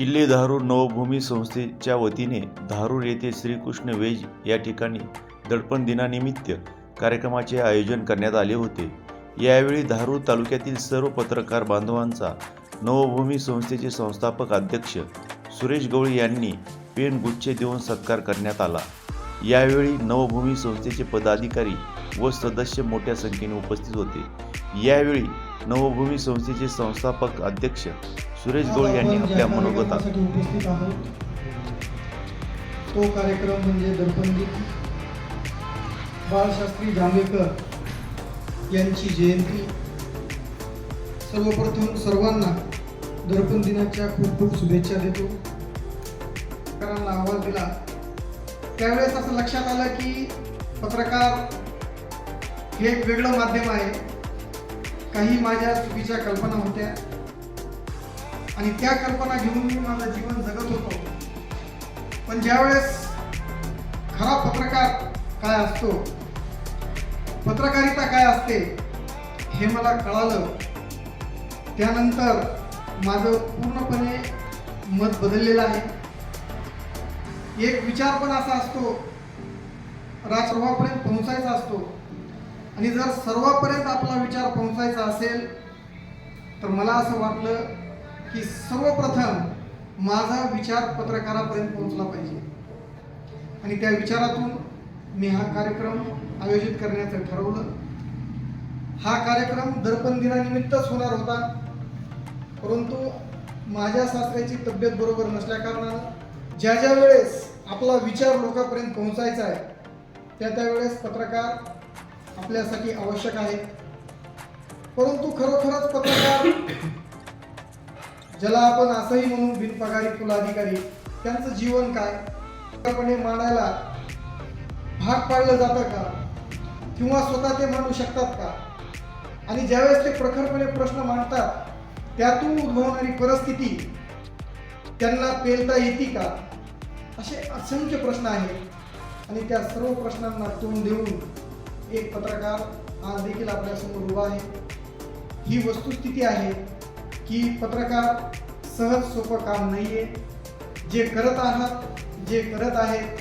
किल्ले धारूर नवभूमी संस्थेच्या वतीने धारूर येथे श्रीकृष्ण वेज या ठिकाणी दडपण दिनानिमित्त कार्यक्रमाचे आयोजन करण्यात आले होते. यावेळी धारूर तालुक्यातील सर्व पत्रकार बांधवांचा नवभूमी संस्थेचे संस्थापक अध्यक्ष सुरेश गवळी यांनी पेन गुच्छ देऊन सत्कार करण्यात आला. यावेळी नवभूमी संस्थेचे पदाधिकारी व सदस्य मोठ्या संख्येने उपस्थित होते. यावेळी नवभूमी संस्थेचे संस्थापक अध्यक्ष सुरेश गवळी यांनी आपल्या मनोगतात कार्यक्रमासाठी उपस्थित आहोत तो कार्यक्रम म्हणजे दर्पणदिन बाळशास्त्री जांभेकर यांची जयंती. सर्वप्रथम सर्वांना दर्पण दिनाच्या खूप खूप शुभेच्छा देतो. पत्रकारांना आवाज दिला. त्यावेळेस असं लक्षात आलं की पत्रकार हे एक वेगळं माध्यम आहे. काही माझ्या चुकीच्या कल्पना होत्या. आणि त्या कल्पना घेऊन मी माझं जीवन जगत होतो. पण ज्यावेळेस खरा पत्रकार काय असतो? पत्रकारिता काय असते? हे मला कळालं. त्यानंतर माझं पूर्णपणे मत बदललेलं आहे. एक विचार पण असा असतो. राज पोहोचायचा असतो. आणि जर सर्वापर्यंत आपला विचार पोहोचायचा असेल तर मला असं वाटलं की सर्वप्रथम माझा विचार पत्रकारापर्यंत पोहोचला पाहिजे. आणि त्या विचारातून मी हा कार्यक्रम आयोजित करण्याचं ठरवलं. हा कार्यक्रम दर्पण दिनानिमित्तच होणार होता. परंतु माझ्या सासऱ्याची तब्येत बरोबर नसल्या कारणानं ज्या ज्या वेळेस आपला विचार लोकांपर्यंत पोहोचायचा आहे त्या त्यावेळेस पत्रकार आपल्यासाठी आवश्यक आहे. परंतु खरोखरच पत्रकार ज्याला आपण असंही म्हणू बिनपगारी कुलाधिकारी त्यांचं जीवन काय? पूर्णपणे मांडायला भाग पाडलं जातं का? किंवा स्वतः ते मांडू शकतात का? आणि ज्यावेळेस ते प्रखरपणे प्रश्न मांडतात त्यातून उद्भवणारी परिस्थिती त्यांना पेलता येते का? असे असंख्य प्रश्न आहेत. आणि त्या सर्व प्रश्नांना तोंड देऊन एक पत्रकार आज देखील आपल्यासमोर उभा आहे. ही वस्तुस्थिती आहे की पत्रकार सहज सोपं काम नाही आहे जे करत आहात जे करत आहेत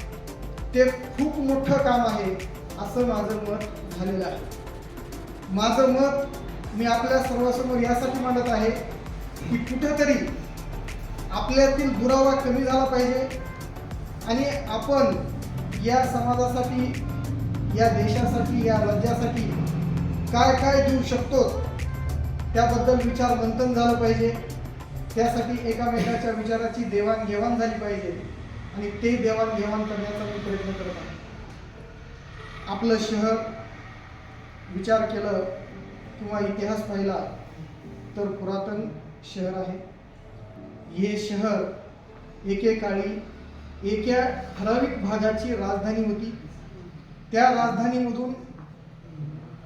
ते खूप मोठं काम आहे असं माझं मत झालेलं आहे. माझं मत मी आपल्या सर्वांसमोर यासाठी मांडत आहे की कुठेतरी आपल्यातील दुरावा कमी झाला पाहिजे आणि आपण या समाजासाठी या देशासाठी या राज्यासाठी काय काय देऊ शकतो त्याबद्दल विचार मंथन झालं पाहिजे. त्यासाठी एकामेकाच्या विचाराची देवाणघेवाण झाली पाहिजे. आणि ते देवाणघेवाण करण्याचा मी प्रयत्न करत आहे. आपलं शहर विचार केलं किंवा इतिहास पाहिला तर पुरातन शहर आहे. हे शहर एकेकाळी एका ठराविक भागाची राजधानी होती. त्या राजधानीमधून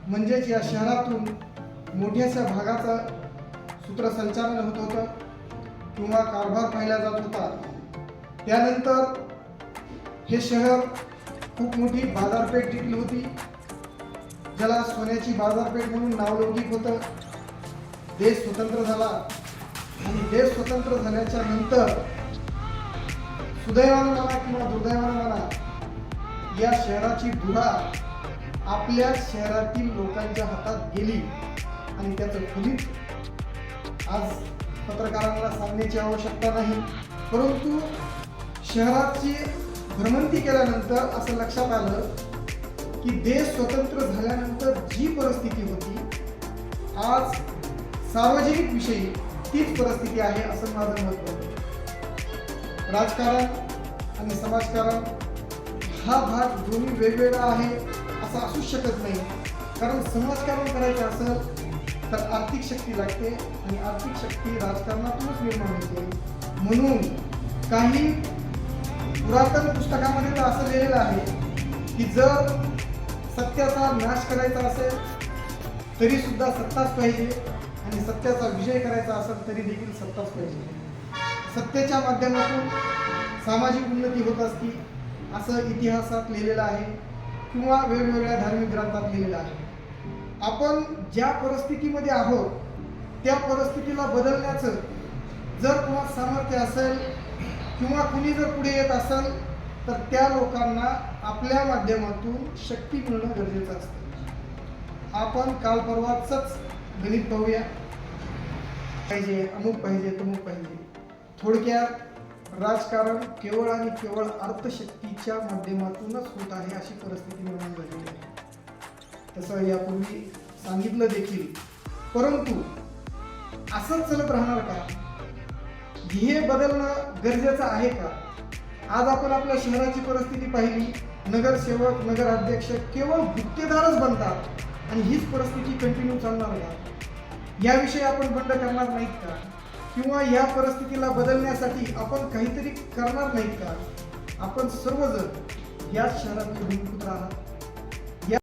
म्हणजेच या शहरातून मोठ्याशा भागाचं सूत्रसंचालन होत होतं किंवा कारभार पाहिला जात होता. त्यानंतर हे शहर खूप मोठी बाजारपेठ टिकली होती. ज्याला सोन्याची बाजारपेठ म्हणून नावलौकिक होतं. देश स्वतंत्र झाला. आणि देश स्वतंत्र झाल्याच्यानंतर सुदैवानं म्हणा किंवा दुर्दैवानं म्हणा या शहराची धुरा आपल्या शहरातील लोकांच्या हातात गेली आणि त्याचं फलित आज पत्रकारांना सांगण्याची आवश्यकता नाही. परंतु शहराची भ्रमंती केल्यानंतर असं लक्षात आलं की देश स्वतंत्र झाल्यानंतर जी परिस्थिती होती आज सार्वजनिक विषयी तीच परिस्थिती आहे असं माझं मत राजकारण आणि समाजकारण हा भाग दोन्ही वेगवेगळा आहे असं असूच शकत नाही. कारण समाजकारण करायचं असेल तर आर्थिक शक्ती लागते आणि आर्थिक शक्ती राजकारणातूनच निर्माण होते. म्हणून काही पुरातन पुस्तकामध्ये तर असं लिहिलेलं आहे की जर सत्याचा नाश करायचा असेल तरी सुद्धा सत्ताच पाहिजे आणि सत्याचा विजय करायचा असेल तरी देखील सत्ताच पाहिजे. सत्तेच्या माध्यमातून सामाजिक उन्नती होत असती असं इतिहासात लिहिलेलं आहे किंवा वेगवेगळ्या धार्मिक ग्रंथात लिहिलेलं आहे. आपण ज्या परिस्थितीमध्ये आहोत त्या परिस्थितीला बदलण्याचं जर कुणा सामर्थ्य असेल किंवा कुणी जर पुढे येत असेल तर त्या लोकांना आपल्या माध्यमातून शक्ती मिळणं गरजेचं असतं. आपण काल परवाचंच गणित पाहूया. पाहिजे अमुक पाहिजे तमुक पाहिजे. थोडक्यात राजकारण केवळ आणि केवळ अर्थशक्तीच्या माध्यमातूनच होत आहे अशी परिस्थिती निर्माण झालेली आहे. तसं यापूर्वी सांगितलं देखील. परंतु असंच चलत राहणार का? ध्येय बदलणं गरजेचं आहे का? आज आपण आपल्या शहराची परिस्थिती पाहिली. नगरसेवक नगराध्यक्ष केवळ गुत्तेदारच बनतात. आणि हीच परिस्थिती कंटिन्यू चालणार का? याविषयी आपण बंड करणार नाहीत का? किंवा या परिस्थितीला बदलण्यासाठी आपण काहीतरी करणार नाही का? आपण सर्वजण याच शहरात राहणार.